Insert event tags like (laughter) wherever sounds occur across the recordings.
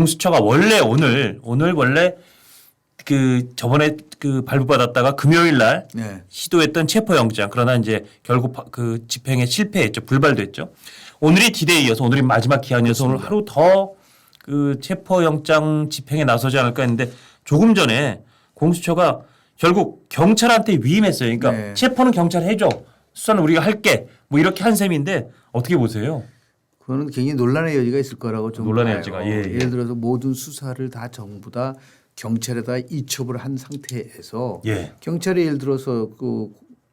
공수처가 원래 오늘 오늘 원래 그 저번에 그 발부받았다가 금요일 날 네. 시도했던 체포영장 그러나 이제 결국 파- 그 집행에 실패했죠 불발됐죠. 오늘이 디데이여서 오늘이 마지막 기한이어서 오늘 하루 더 그 체포영장 집행에 나서지 않을까 했는데 조금 전에 공수처가 결국 경찰한테 위임했어요. 그러니까 네. 체포는 경찰 해줘 수사는 우리가 할게 뭐 이렇게 한 셈인데 어떻게 보세요? 그거는 굉장히 논란의 여지가 있을 거라고 좀 논란의 봐요. 여지가, 예, 예. 예를 들어서 모든 수사를 다 전부 다 경찰에다 이첩을 한 상태에서 예. 경찰이 예를 들어서 그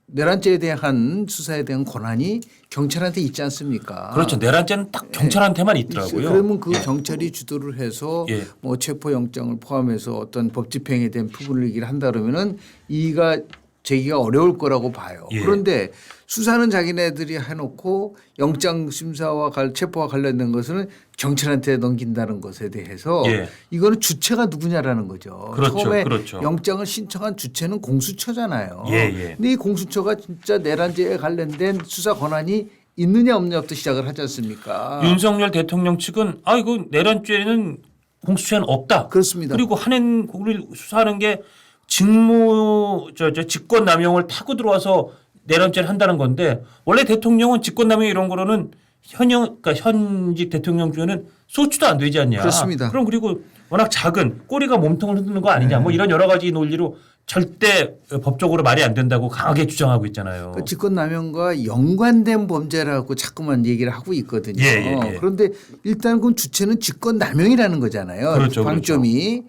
내란죄에 대한 수사에 대한 권한이 경찰한테 있지 않습니까? 그렇죠. 내란죄는 딱 경찰한테만 있더라고요. 그러면 그 예. 경찰이 주도를 해서 예. 뭐 체포영장을 포함해서 어떤 법 집행에 대한 부분을 얘기를 한다 그러면은 이가 제기가 어려울 거라고 봐요. 예. 그런데 수사는 자기네들이 해놓고 영장 심사와 갈 체포와 관련된 것은 경찰한테 넘긴다는 것에 대해서 예. 이거는 주체가 누구냐라는 거죠. 그렇죠. 처음에 그렇죠. 영장을 신청한 주체는 공수처잖아요. 예, 예. 근데 이 공수처가 진짜 내란죄에 관련된 수사 권한이 있느냐 없느냐부터 시작을 하지 않습니까? 윤석열 대통령 측은 아 이거 내란죄는 공수처에는 없다. 그렇습니다. 그리고 한행 우리 수사하는 게 직무 저, 저 직권 남용을 타고 들어와서 내란죄를 한다는 건데 원래 대통령은 직권 남용 이런 거로는 현역 그러니까 현직 대통령 중에는 소추도 안 되지 않냐. 그렇습니다. 그럼 그리고 워낙 작은 꼬리가 몸통을 흔드는 거 아니냐. 네. 뭐 이런 여러 가지 논리로 절대 법적으로 말이 안 된다고 강하게 주장하고 있잖아요. 그 직권남용과 연관된 범죄라고 자꾸만 얘기를 하고 있거든요. 예, 예, 예. 그런데 일단 그 주체는 직권남용이라는 거잖아요. 그렇죠, 방점이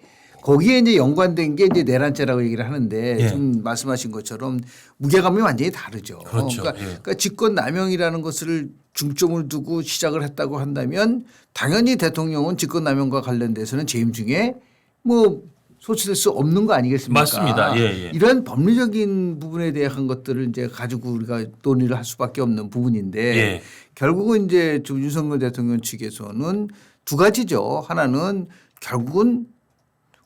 거기에 이제 연관된 게 이제 내란죄라고 얘기를 하는데 예. 지금 말씀하신 것처럼 무게감이 완전히 다르죠. 그렇죠. 러니까 예. 그러니까 직권 남용이라는 것을 중점을 두고 시작을 했다고 한다면 당연히 대통령은 직권 남용과 관련돼서는 재임 중에 뭐 소치될 수 없는 거 아니겠습니까? 맞습니다. 예, 예. 이런 법리적인 부분에 대한 것들을 이제 가지고 우리가 논의를 할 수밖에 없는 부분인데 예. 결국은 이제 좀 윤석열 대통령 측에서는 두 가지죠. 하나는 결국은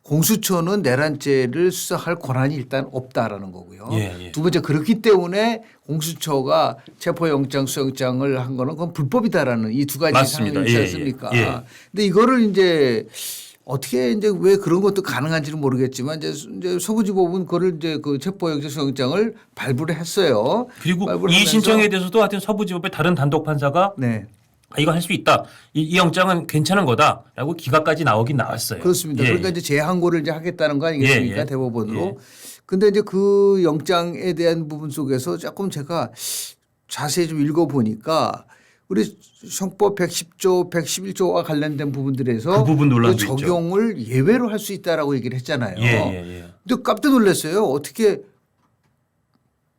공수처는 내란죄를 수사할 권한이 일단 없다라는 거고요. 예, 예. 두 번째 그렇기 때문에 공수처가 체포영장 수영장을 한 거는 그건 불법이다라는 이 두 가지 맞습니다. 상황이 있지 예, 예. 않습니까? 예. 근데 이거를 이제 어떻게 이제 왜 그런 것도 가능한지는 모르겠지만 이제, 이제 서부지법은 그거를 이제 그 체포영장 수영장을 발부를 했어요. 그리고 발부를 이 신청에 대해서도 하여튼 서부지법의 다른 단독 판사가 네. 아, 이거 할 수 있다. 이, 이 영장은 괜찮은 거다라고 기각까지 나오긴 나왔어요. 그렇습니다. 예, 그러니까 예. 이제 재항고를 이제 하겠다는 거 아니겠습니까? 예, 예. 대법원으로. 예. 근데 이제 그 영장에 대한 부분 속에서 조금 제가 자세히 좀 읽어 보니까 우리 형법 110조, 111조와 관련된 부분들에서 그 부분 그 있죠. 적용을 예외로 할 수 있다라고 얘기를 했잖아요. 예, 예, 예. 근데 깜짝 놀랐어요. 어떻게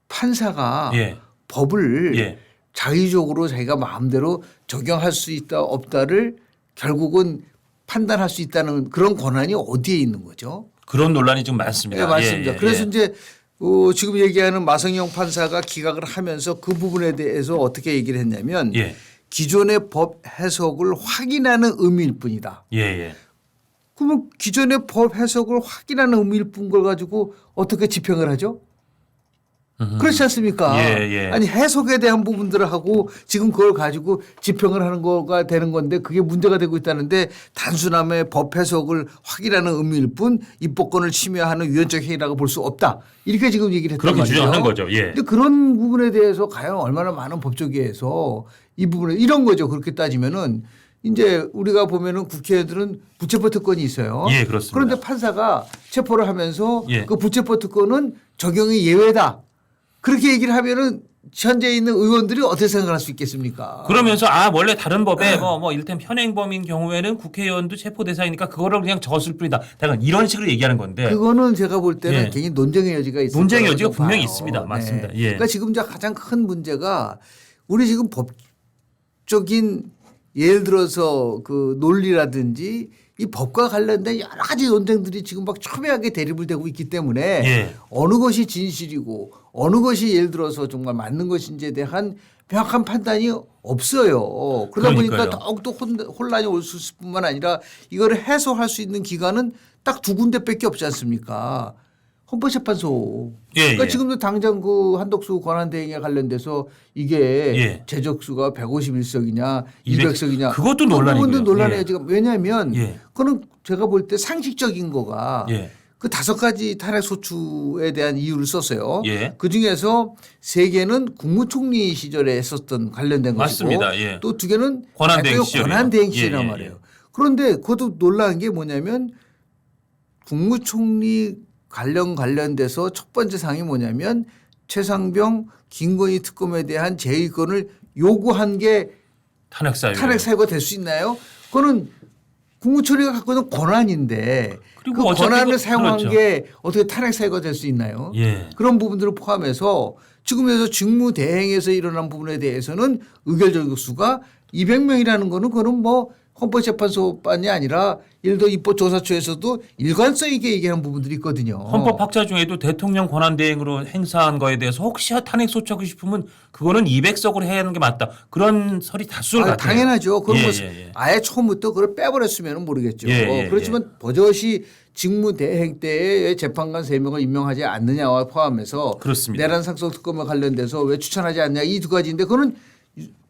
판사가 예. 법을 예. 자의적으로 자기가 마음대로 적용할 수 있다 없다를 결국은 판단할 수 있다는 그런 권한이 어디에 있는 거죠? 그런 논란이 좀 많습니다. 네, 맞습니다. 예, 예, 그래서 예. 이제 어, 지금 얘기하는 마성영 판사가 기각을 하면서 그 부분에 대해서 어떻게 얘기를 했냐면 예. 기존의 법 해석을 확인하는 의미일 뿐이다. 예, 예. 그러면 기존의 법 해석을 확인하는 의미일 뿐 걸 가지고 어떻게 집행을 하죠? 그렇지 않습니까? 예, 예. 아니 해석에 대한 부분들을 하고 지금 그걸 가지고 집행을 하는 거가 되는 건데 그게 문제가 되고 있다는데 단순함의 법 해석을 확인하는 의미일 뿐 입법권을 침해하는 위헌적 행위라고 볼 수 없다. 이렇게 지금 얘기를 했단 그렇게 말이죠. 주장하는 거죠. 예. 근데 그런 부분에 대해서 과연 얼마나 많은 법조계에서 이 부분에 이런 거죠. 그렇게 따지면은 이제 우리가 보면은 국회의원들은 부체포 특권이 있어요. 예, 그렇습니다. 그런데 판사가 체포를 하면서 예. 그 부체포 특권은 적용이 예외다. 그렇게 얘기를 하면은 현재 있는 의원들이 어떻게 생각할 수 있겠습니까? 그러면서 아 원래 다른 네. 법에 뭐뭐 이를테면 현행범인 경우에는 국회의원도 체포 대상이니까 그거를 그냥 적었을 뿐이다. 약간 이런 식으로 얘기하는 건데 그거는 제가 볼 때는 예. 굉장히 논쟁의 여지가 있을 논쟁의 여지가 분명히. 있습니다. 맞습니다. 예. 그러니까 지금 이제 가장 큰 문제가 우리 지금 법적인 예를 들어서 그 논리라든지 이 법과 관련된 여러 가지 논쟁들이 지금 막 첨예하게 대립을 되고 있기 때문에 예. 어느 것이 진실이고 어느 것이 예를 들어서 정말 맞는 것인지에 대한 명확한 판단이 없어요. 그러다 보니까 그러니까요. 더욱더 혼- 혼란이 올수 있을 뿐만 아니라 이거를 해소할 수 있는 기관은 딱 두 군데밖에 없지 않습니까? 헌법재판소. 예, 그러니까 예. 지금도 당장 그 한덕수 권한대행에 관련돼서 이게 예. 제적수가 151석이냐 200 200석이냐 그것도. 부분도 논란이에요. 예. 지금 왜냐하면 예. 그거는 제가 볼 때 상식적인 거가 예. 그 다섯 가지 탄핵 소추에 대한 이유를 썼어요. 예. 그 중에서 세 개는 국무총리 시절에 했었던 관련된 것이고 맞습니다. 예. 또두 개는 권한대행. 권한대행 시절이란 예, 예, 말이에요. 그런데 그것도 놀라운 게 뭐냐면 국무총리 관련 관련돼서 첫 번째 상이 뭐냐면 최상병 김건희 특검에 대한 제의권을 요구한 게 탄핵 사유. 탄핵 사유가 될 수 있나요? 그거는 국무총리가 갖고 있는 권한인데 그리고 그 권한을 그- 사용한 그렇죠. 게 어떻게 탄핵 사유가 될 수 있나요? 예. 그런 부분들을 포함해서 지금에서 직무 대행에서 일어난 부분에 대해서는 의결적 수가 200명이라는 거는 그거는 뭐 헌법재판소뿐이 아니라 들어 입법조사처에서도 일관성 있게 얘기하는 부분들이 있거든요. 헌법 학자 중에도 대통령 권한 대행으로 행사한 거에 대해서 혹시 탄핵 소추하고 싶으면 그거는 200석으로 해야 하는 게 맞다. 그런 설이 다수를 아, 같아요. 당연하죠. 그런 예, 것 예, 예. 아예 처음부터 그걸 빼버렸으면 모르겠죠. 예, 예, 그렇지만 버젓이 직무 대행 때에 왜 재판관 세명을 임명하지 않느냐와 포함해서 그렇습니다. 내란 상속 특검에 관련돼서 왜 추천하지 않냐 이 두 가지인데 그거는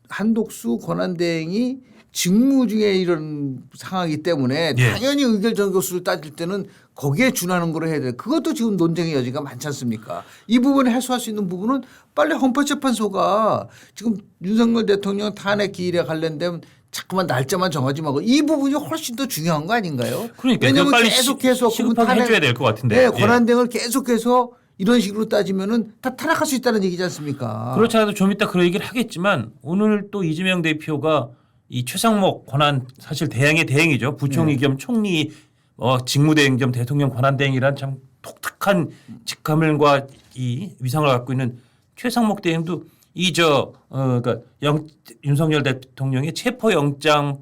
한독수 권한 대행이 직무 중에 이런 상황이기 때문에 예. 당연히 의결 전 교수를 따질 때는 거기에 준하는 거로 해야 돼. 그것도 지금 논쟁의 여지가 많지 않습니까? 이 부분을 해소할 수 있는 부분은 빨리 헌법재판소가 지금 윤석열 대통령 탄핵 기일에 관련된 자꾸만 날짜만 정하지 말고 이 부분이 훨씬 더 중요한 거 아닌가요? 그러니까 왜냐하면 빨리 계속해서 시- 시급하게 해줘야 될 것 같은데. 네, 예. 권한대행을 계속해서 이런 식으로 따지면은 다 타락할 수 있다는 얘기지 않습니까? 그렇지 않아도 좀 이따 그런 얘기를 하겠지만 오늘 또 이재명 대표가 이 최상목 권한 사실 대행의 대행이죠. 부총리 네. 겸 총리 어, 직무대행 겸 대통령 권한 대행이란 참 독특한 직함과 이 위상을 갖고 있는 최상목 대행도 이 저 어, 그러니까 영, 윤석열 대통령의 체포 영장을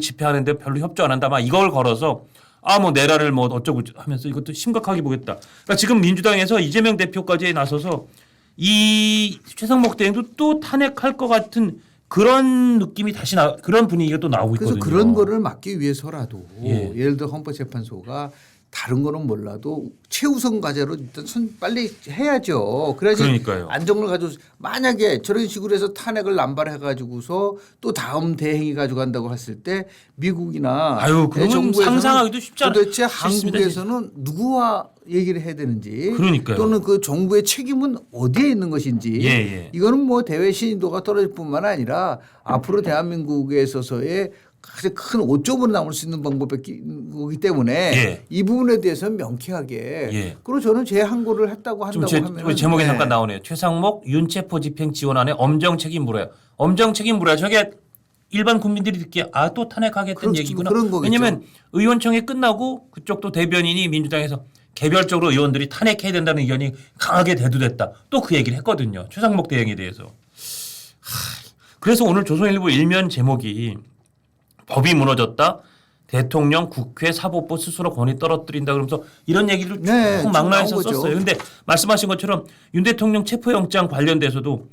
집행하는데 별로 협조 안 한다. 막 이걸 걸어서 아 뭐 내라를 뭐 어쩌고 하면서 이것도 심각하게 보겠다. 그러니까 지금 민주당에서 이재명 대표까지 나서서 이 최상목 대행도 또 탄핵할 것 같은 그런 느낌이 다시 나 그런 분위기가 또 나오고 그래서 있거든요. 그런 거를 막기 위해서라도 예. 예. 를 들어 헌법재판소가 다른 거는 몰라도 최우선 과제로 일단 손 빨리 해야죠. 그래야지 그러니까요. 안정을 가지고 만약에 저런 식으로 해서 탄핵을 남발해 가지고서 또 다음 대행이 가져간다고 했을 때 미국이나 아유, 정부에서는 상상하기도 쉽지 않- 도대체 쉽습니다, 한국에서는 누구와 얘기를 해야 되는지 그러니까요. 또는 그 정부의 책임은 어디에 있는 것인지 예, 예. 이거는 뭐 대외 신인도가 떨어질 뿐만 아니라 앞으로 대한민국에 있어서의 가장 큰 오점으로 남을 수 있는 방법이기 때문에 예. 이 부분에 대해서는 명쾌하게 예. 그리고 저는 제 항고를 했다고 한다고 제, 하면 제목에 잠깐 나오네요. 최상목 윤체포 집행 지원안에 엄정 책임 물어요. 엄정 책임 물어요. 저게 일반 국민들이 듣기에 아 또 탄핵하겠다는 그렇죠. 얘기구나. 왜냐하면 의원총회 끝나고 그쪽도 대변인이 민주당에서 개별적으로 의원들이 탄핵해야 된다는 의견이 강하게 대두됐다. 또 그 얘기를 했거든요. 최상목 대행에 대해서. 하, 그래서 오늘 조선일보 일면 제목이 법이 무너졌다. 대통령, 국회, 사법부 스스로 권위 떨어뜨린다 그러면서 이런 얘기를 쭉 네, 쭉 거죠. 썼어요. 근데 말씀하신 것처럼 윤 대통령 체포영장 관련돼서도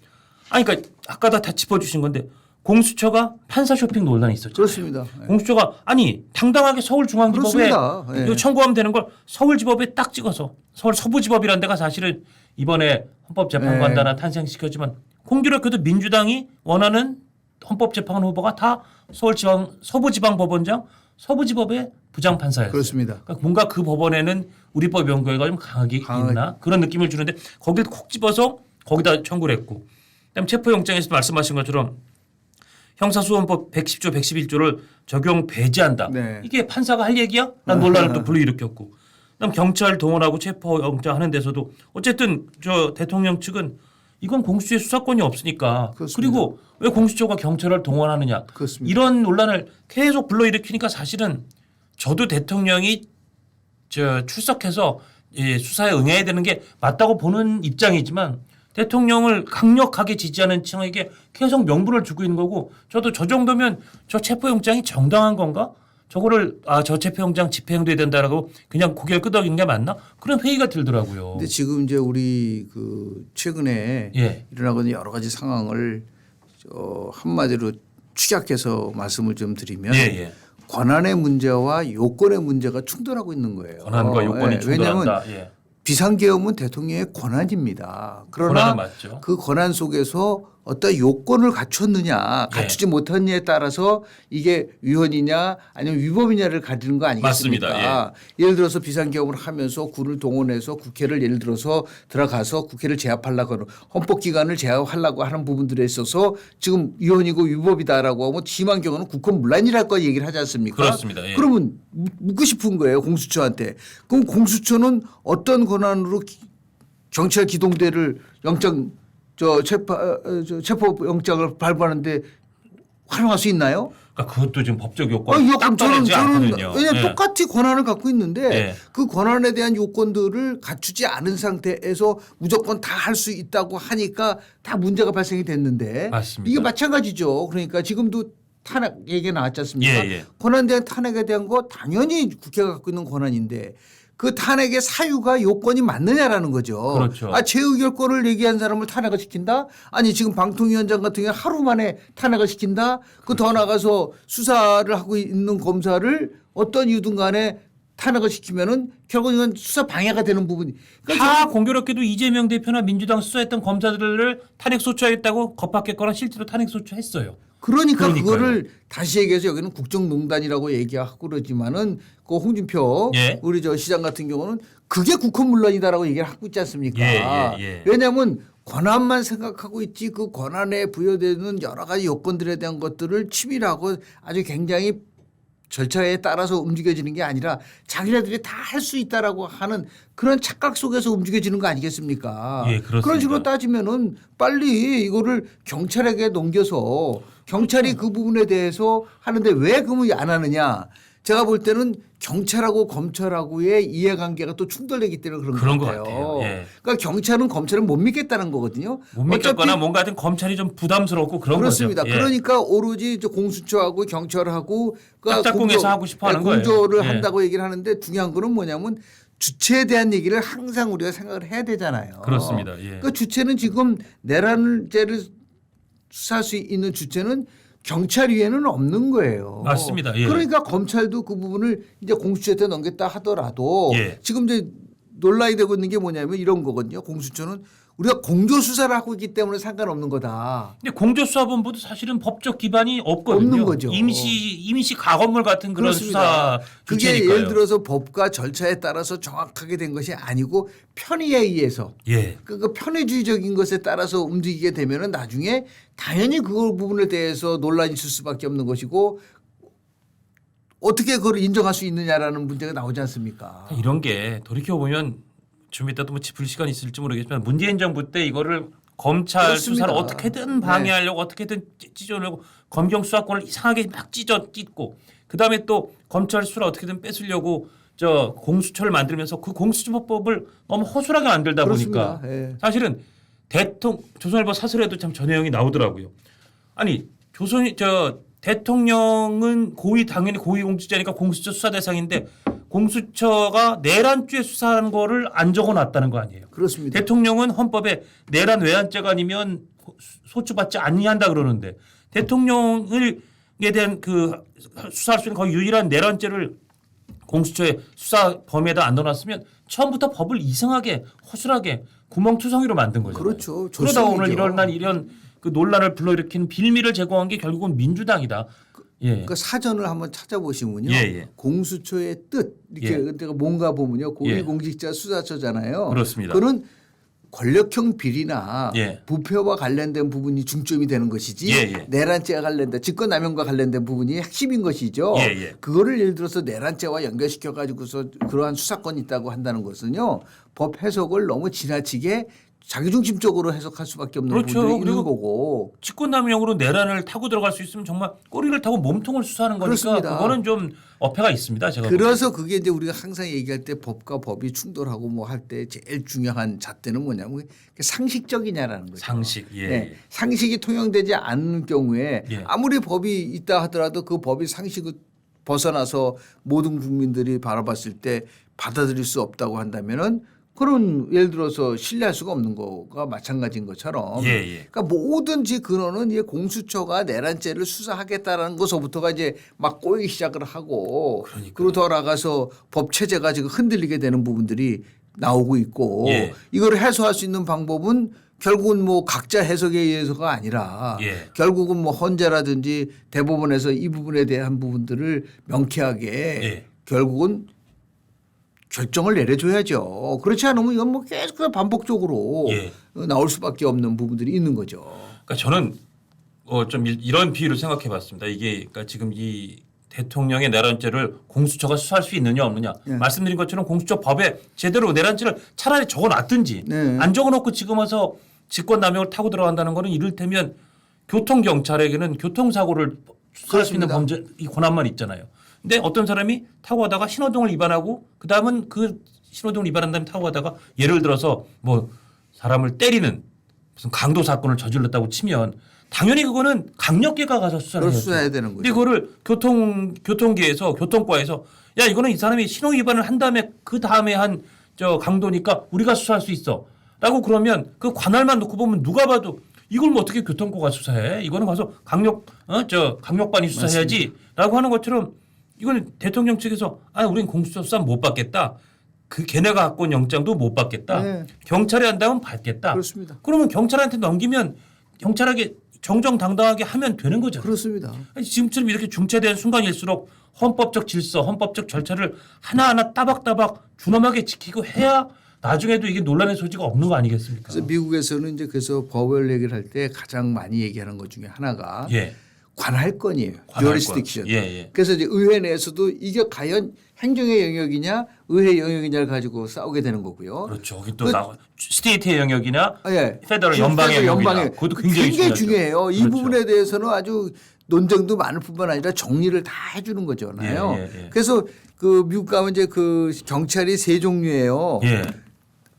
아니 그러니까 아까 다 짚어주신 건데 공수처가 판사 쇼핑 논란이 있었죠. 그렇습니다. 예. 공수처가 아니 당당하게 서울중앙지법에. 이거 청구하면 되는 걸 서울지법에 딱 찍어서 서울 서부지법이라는 데가 사실은 이번에 헌법재판관단을 네. 탄생시켰지만 공교롭게도 민주당이 원하는 헌법재판관 후보가 다 서울지방 서부지방법원장 서부지법의 부장판사였어요. 그렇습니다. 그러니까 뭔가 그 법원에는 우리법 연구가 좀 강하게 강하게. 있나 그런 느낌을 주는데 거기를 콕 집어서 거기다 청구를 했고 그다음 체포영장에서 말씀하신 것처럼 형사소원법 110조 111조를 적용 배제한다. 네. 이게 판사가 할 얘기야? 난 논란을 또 (laughs) 불러일으켰고 그다음 경찰 동원하고 체포영장 하는 데서도 어쨌든 저 대통령 측은 이건 공수처의 수사권이 없으니까 그렇습니다. 그리고 왜 공수처가 경찰을 동원하느냐 그렇습니다. 이런 논란을 계속 불러일으키니까 사실은 저도 대통령이 저 출석해서 예, 수사에 응해야 되는 게 맞다고 보는 입장이지만 대통령을 강력하게 지지하는 층에게 계속 명분을 주고 있는 거고 저도 저 정도면 저 체포영장이 정당한 건가? 저거를 아 저 체포영장 집행돼야 된다라고 그냥 고개를 끄덕이는 게 맞나? 그런 회의가 들더라고요. 근데 지금 이제 우리 그 최근에 예. 일어나고 있는 여러 가지 상황을 저 한마디로 축약해서 말씀을 좀 드리면 예, 예. 권한의 문제와 요건의 문제가 충돌하고 있는 거예요. 권한과 요건이 예, 충돌한다. 왜냐하면 예. 비상계엄은 대통령의 권한입니다. 그러나. 그 권한 속에서 어떤 요건을 갖췄느냐 네. 갖추지 못했느냐에 따라서 이게 위헌이냐 아니면 위법이냐를 가지는 거 아니겠습니까? 맞습니다. 예를 들어서 비상계엄을 하면서 군을 동원해서 국회를 예를 들어서 들어가서 국회를 제압하려고 하는 헌법기관을 제압하려고 하는 부분들에 있어서 지금 위헌이고 위법이다라고 하면 심한 경우는 국권 문란이랄 얘기를 하지 않습니까? 그렇습니다. 예. 그러면 묻- 묻고 싶은 거예요 공수처한테. 그럼 공수처는 어떤 권한으로 기- 경찰 기동대를 영장 저 체포 어, 저 체포 영장을 발부하는데 활용할 수 있나요? 그러니까 그것도 지금 법적 요건 아, 딱 저는 저는. 왜냐 예. 똑같이 권한을 갖고 있는데 예. 그 권한에 대한 요건들을 갖추지 않은 상태에서 무조건 다 할 수 있다고 하니까 다 문제가 발생이 됐는데 맞습니다. 이게 마찬가지죠. 그러니까 지금도 탄핵 얘기 나왔지 않습니까? 예, 예. 권한 대한 탄핵에 대한 거 당연히 국회가 갖고 있는 권한인데 그 탄핵의 사유가 요건이 맞느냐라는 거죠. 그렇죠. 아, 제의결권을 얘기한 사람을 탄핵을 시킨다? 아니, 지금 방통위원장 같은 경우 하루 만에 탄핵을 시킨다? 그더 그렇죠. 나가서 수사를 하고 있는 검사를 어떤 이유든 간에 탄핵을 시키면은 결국 이건 수사 방해가 되는 부분이. 그러니까 다 공교롭게도 이재명 대표나 민주당 수사했던 검사들을 탄핵 소추하겠다고 겁박했거나 실제로 탄핵 소추했어요. 그러니까 그러니까요. 그거를 다시 얘기해서 여기는 국정농단이라고 얘기하고 그러지만은 그 홍준표 예. 우리 저 시장 같은 경우는 그게 국헌문란이다라고 얘기를 하고 있지 않습니까? 예, 예, 예. 왜냐하면 권한만 생각하고 있지 그 권한에 부여되는 여러 가지 요건들에 대한 것들을 치밀하고 아주 굉장히 절차에 따라서 움직여지는 게 아니라 자기네들이 다 할 수 있다라고 하는 그런 착각 속에서 움직여지는 거 아니겠습니까? 예, 그렇습니다. 그런 식으로 따지면은 빨리 이거를 경찰에게 넘겨서 경찰이 그 부분에 대해서 하는데 왜 그러면 안 하느냐? 제가 볼 때는 경찰하고 검찰하고의 이해관계가 또 충돌되기 때문에 그런, 그런 것것 같아요. 같아요. 예. 그러니까 경찰은 검찰을 못 믿겠다는 거거든요. 못 믿겠거나 뭔가 하여튼 검찰이 좀 부담스럽고 그런 그렇습니다. 거죠. 예. 그러니까 오로지 저 공수처하고 경찰하고 그 짝짝꿍해서 공조- 하고 싶어 하는 예, 거예요. 공조를 예. 한다고 얘기를 하는데 중요한 거는 뭐냐면 주체에 대한 얘기를 항상 우리가 생각을 해야 되잖아요. 그렇습니다. 예. 그 주체는 지금 내란죄를 수사할 수 있는 주체는 경찰 위에는 없는 거예요. 맞습니다. 예. 그러니까 검찰도 그 부분을 이제 공수처한테 넘겼다 하더라도 예. 지금 이제 논란이 되고 있는 게 뭐냐면 이런 거거든요. 공수처는 우리가 공조 수사를 하고 있기 때문에 상관없는 거다. 근데 공조수사본부도 사실은 법적 기반이 없거든요. 없는 거죠. 임시 임시 가건물 같은 그런 그렇습니다. 수사 그게 주체니까요. 예를 들어서 법과 절차에 따라서 정확하게 된 것이 아니고 편의에 의해서 예. 그, 그 편의주의적인 것에 따라서 움직이게 되면은 나중에 당연히 그 부분에 대해서 논란이 있을 수밖에 없는 것이고 어떻게 그걸 인정할 수 있느냐라는 문제가 나오지 않습니까? 이런 게 돌이켜 보면 좀 이따도 뭐 짚을 시간이 있을지 모르겠지만 문재인 정부 때 이거를 검찰 그렇습니다. 수사를 어떻게든 방해하려고 어떻게든 찢- 찢어내고 검경 수사권을 이상하게 막 찢어 찢고 그다음에 또 검찰 수사를 어떻게든 뺏으려고 저 공수처를 만들면서 그 공수처법을 너무 허술하게 만들다 보니까 그렇습니다. 예. 사실은 대통령 조선일보 사설에도 참저 내용이 나오더라고요. 아니 조선 저 대통령은 고위 당연히 고위 공직자니까 공수처 수사 대상인데 공수처가 내란죄 수사하는 거를 안 적어놨다는 거 아니에요. 그렇습니다. 대통령은 헌법에 내란 외환죄가 아니면 소추받지 아니한다 그러는데 대통령을 에 대한 그 수사할 수 있는 거의 유일한 내란죄를 공수처의 수사 범위에다 안 넣어놨으면 처음부터 법을 이상하게 허술하게 구멍투성이로 만든 거죠. 그렇죠. 그러다 오늘 날 이런 그 논란을 불러일으킨 빌미를 제공한 게 결국은 민주당이다. 예. 그 사전을 한번 찾아보시면요. 예, 예. 공수처의 뜻 이렇게 예. 내가 뭔가 보면요. 예. 고위공직자 수사처잖아요. 그렇습니다. 그는 권력형 비리나 예. 부패와 관련된 부분이 중점이 되는 것이지 예, 예. 내란죄와 관련된 직권남용과 관련된 부분이 핵심인 것이죠. 예, 예. 그거를 예를 들어서 내란죄와 연결시켜 가지고서 그러한 수사권이 있다고 한다는 것은요. 법 해석을 너무 지나치게 자기중심적으로 해석할 수밖에 없는 그렇죠. 부분이 있는 거고 직권남용으로 내란을 타고 들어갈 수 있으면 정말 꼬리를 타고 몸통을 수사하는 거니까 그렇습니다. 그거는 좀 어폐가 있습니다. 제가 그래서 그게 이제 우리가 항상 얘기할 때 법과 법이 충돌하고 뭐 할 때 제일 중요한 잣대는 뭐냐면 상식적이냐라는 거죠. 상식, 예, 네. 예. 상식이 통용되지 않는 경우에 예. 아무리 법이 있다 하더라도 그 법이 상식을 벗어나서 모든 국민들이 바라봤을 때 받아들일 수 없다고 한다면은 그런 예를 들어서 신뢰할 수가 없는 거가 마찬가지인 것처럼 예, 예. 그러니까 뭐든지 근원은 이 공수처가 내란죄를 수사하겠다라는 것서부터가 이제 막 꼬이기 시작을 하고 그러니까요. 그리고 더 나가서 법 체제가 지금 흔들리게 되는 부분들이 나오고 있고 예. 이걸 해소할 수 있는 방법은 결국은 뭐 각자 해석에 의해서가 아니라 예. 결국은 뭐 헌재라든지 대법원에서 이 부분에 대한 부분들을 명쾌하게 예. 결국은 결정을 내려줘야죠. 그렇지 않으면 이건 뭐 계속 반복적으로 예. 나올 수밖에 없는 부분들이 있는 거죠. 그러니까 저는 어 좀 이런 비유를 생각해 봤습니다. 이게 그러니까 지금 이 대통령의 내란죄를 공수처가 수사할 수 있느냐 없느냐 네. 말씀드린 것처럼 공수처 법에 제대로 내란죄를 차라리 적어놨든지 네. 안 적어놓고 지금 와서 직권남용을 타고 들어간다는 거는 이를테면 교통 경찰에게는 교통사고를 수사할 수 있는. 범죄 이 권한만 있잖아요. 근데 어떤 사람이 타고 가다가 신호등을 위반하고 그 다음은 그 신호등을 위반한 다음에 타고 가다가 예를 들어서 뭐 사람을 때리는 무슨 강도 사건을 저질렀다고 치면 당연히 그거는 강력계가 가서 수사를. 수사해야 되는 근데 거죠. 그거를 교통 교통계에서 교통과에서 야 이거는 이 사람이 신호 위반을 한 다음에 그 다음에 한 저 강도니까 우리가 수사할 수 있어.라고 그러면 그 관할만 놓고 보면 누가 봐도 이걸 뭐 어떻게 교통과가 수사해? 이거는 가서 강력 어 저 강력반이 수사해야지.라고 하는 것처럼 이거는 대통령 측에서 아 우리는 공수처 못 받겠다. 그 걔네가 갖고 온 영장도 못 받겠다. 네. 경찰이 한다면 받겠다. 그렇습니다. 그러면 경찰한테 넘기면 경찰에게 정정당당하게 하면 되는 거잖아요. 그렇습니다. 아니, 지금처럼 이렇게 중차대한 순간일수록 헌법적 질서, 헌법적 절차를 하나하나 따박따박 준엄하게 지키고 해야 나중에도 이게 논란의 소지가 없는 거 아니겠습니까? 그래서 미국에서는 이제 그래서 법을 얘기를 할 때 가장 많이 얘기하는 것 중에 하나가 예. 관할권이에요. 관할권. jurisdiction. 예, 예. 그래서 이제 의회 내에서도 이게 과연 행정의 영역이냐 의회 영역이냐를 가지고 싸우게 되는 거고요. 그렇죠. 거기 또 그- 나 스테이트의 영역이나 아, 예. 페더럴 연방의 영역이나 그것도 굉장히 중요하죠. 중요해요. 이 그렇죠. 부분에 대해서는 아주 논쟁도 많을 뿐만 아니라 정리를 다 해주는 거잖아요. 예, 예, 예. 그래서 그 미국 가면 이제 그 경찰이 세 종류예요. 예.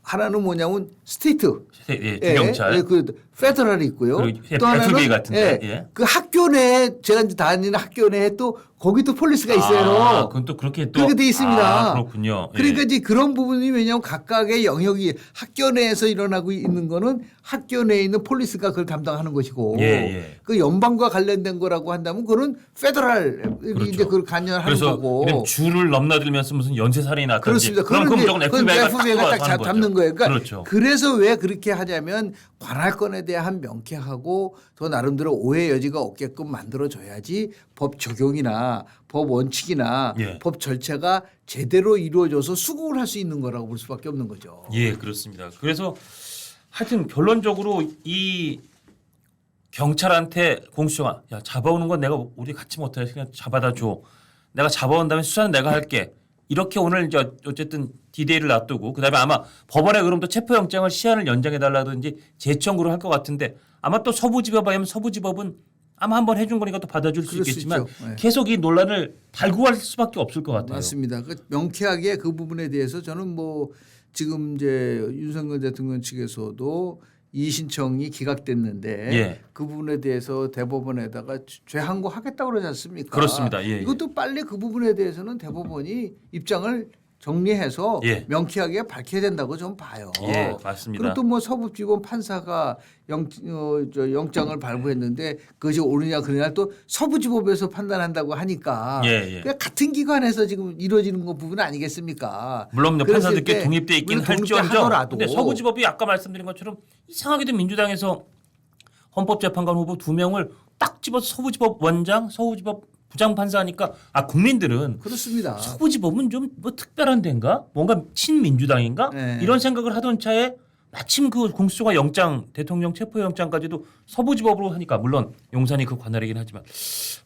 하나는 뭐냐면 스테이트. 세- 예, 예. 예, 그 페더럴이 있고요. 또 하나는 같은데, 예. 그 학교 내에 제가 이제 다니는 학교 내에 또 거기 또 폴리스가 있어요. 아, 그건 또 그렇게 또 그렇게 돼 있습니다. 아, 그렇군요. 예. 그러니까 이제 그런 부분이 왜냐하면 각각의 영역이 학교 내에서 일어나고 있는 거는 학교 내에 있는 폴리스가 그걸 담당하는 것이고 예, 예. 그 연방과 관련된 거라고 한다면 그거는 페더랄이 그렇죠. 이제 그걸 관여하는 거고. 줄을 넘나들면서 무슨 연쇄 살인이 났든지 그렇습니다. 그럼 그건 무조건 그건 FBI가 딱 FBI가 딱 잡- 잡는. 거예요. 그러니까 그렇죠. 그래서 왜 그렇게 하냐면 관할권에 대한 명쾌하고 더 나름대로 오해 여지가 없게끔 만들어줘야지 법 적용이나 법 원칙이나 예. 법 절차가 제대로 이루어져서 수긍을 할 수 있는 거라고 볼 수밖에 없는 거죠. 예, 그렇습니다. 그래서 하여튼 결론적으로 이 경찰한테 공수처가 야 잡아오는 건 내가 우리 같이 못해 그냥 잡아다 줘. 내가 잡아온 다음에 수사는 내가 할게. 이렇게 오늘 이제 어쨌든 디데이를 놔두고 그다음에 아마 법원에 그럼 또 체포영장을 시한을 연장해 달라든지 재청구를 할 것 같은데 아마 또 서부지법에 하면 서부지법은 아마 한번 해준 거니까 또 받아줄 수 있겠지만. 네. 계속 이 논란을 달구할 수밖에 없을 것 같아요. 맞습니다. 그 명쾌하게 그 부분에 대해서 저는 뭐 지금 이제 윤석열 대통령 측에서도 이 신청이 기각됐는데 예. 그 부분에 대해서 대법원에다가 죄항고 하겠다고 그러지 않습니까? 그렇습니다. 예, 예. 이것도 빨리 그 부분에 대해서는 대법원이 입장을 정리해서 예. 명쾌하게 밝혀야 된다고 좀 봐요. 예, 맞습니다. 그리고 또 뭐 서부지법 판사가 영, 어, 저 영장을 발부했는데 그것이 옳으냐 그러냐 또 서부지법에서 판단한다고 하니까 예, 예. 그냥 같은 기관에서 지금 이루어지는 거 부분 아니겠습니까? 물론 판사들께 때 독립돼 있긴 할지언정 근데 서부지법이 아까 말씀드린 것처럼 이상하게도 민주당에서 헌법재판관 후보 두 명을 딱 집어서 서부지법 원장, 서부지법 부장 판사하니까 아 국민들은 그렇습니다. 서부지법은 좀 뭐 특별한 데인가? 뭔가 친민주당인가? 네. 이런 생각을 하던 차에 마침 그 공수처가 영장 대통령 체포영장까지도 서부지법으로 하니까 물론 용산이 그 관할이긴 하지만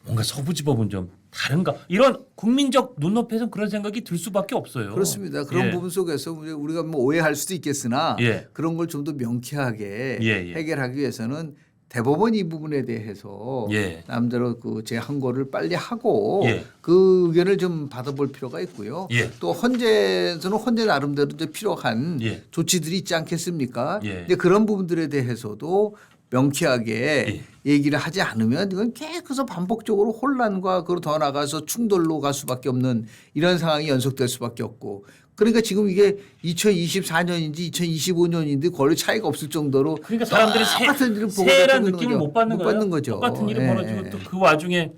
뭔가 서부지법은 좀 다른가? 이런 국민적 눈높이에서 그런 생각이 들 수밖에 없어요. 그렇습니다. 그런 예. 부분 속에서 우리- 우리가 뭐 오해할 수도 있겠으나 예. 그런 걸 좀 더 명쾌하게 예, 예. 해결하기 위해서는 대법원 이 부분에 대해서 예. 남대로 그 재항고를 빨리 하고 예. 그 의견을 좀 받아볼 필요가 있고요. 예. 또 헌재에서는 헌재 나름대로 이제 필요한 예. 조치들이 있지 않겠습니까? 예. 그런 부분들에 대해서도 명쾌하게 얘기를 하지 않으면 이건 계속해서 반복적으로 혼란과 그로 더 나가서 충돌로 갈 수밖에 없는 이런 상황이 연속될 수밖에 없고 그러니까 지금 이게 2024년인지 2025년인데 거의 차이가 없을 정도로 그러니까 사람들이 새, 똑같은 일을 보고 있는 느낌을 거죠. 못 받는 못 거예요. 받는 거죠. 똑같은 일이 예. 벌어지고 또그 와중에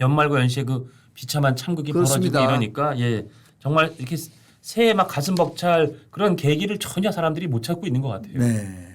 연말과 연시에 그 비참한 참극이 그렇습니다. 벌어지고 이러니까 예 정말 이렇게 새해 막 가슴 벅찰 그런 계기를 전혀 사람들이 못 찾고 있는 것 같아요. 네.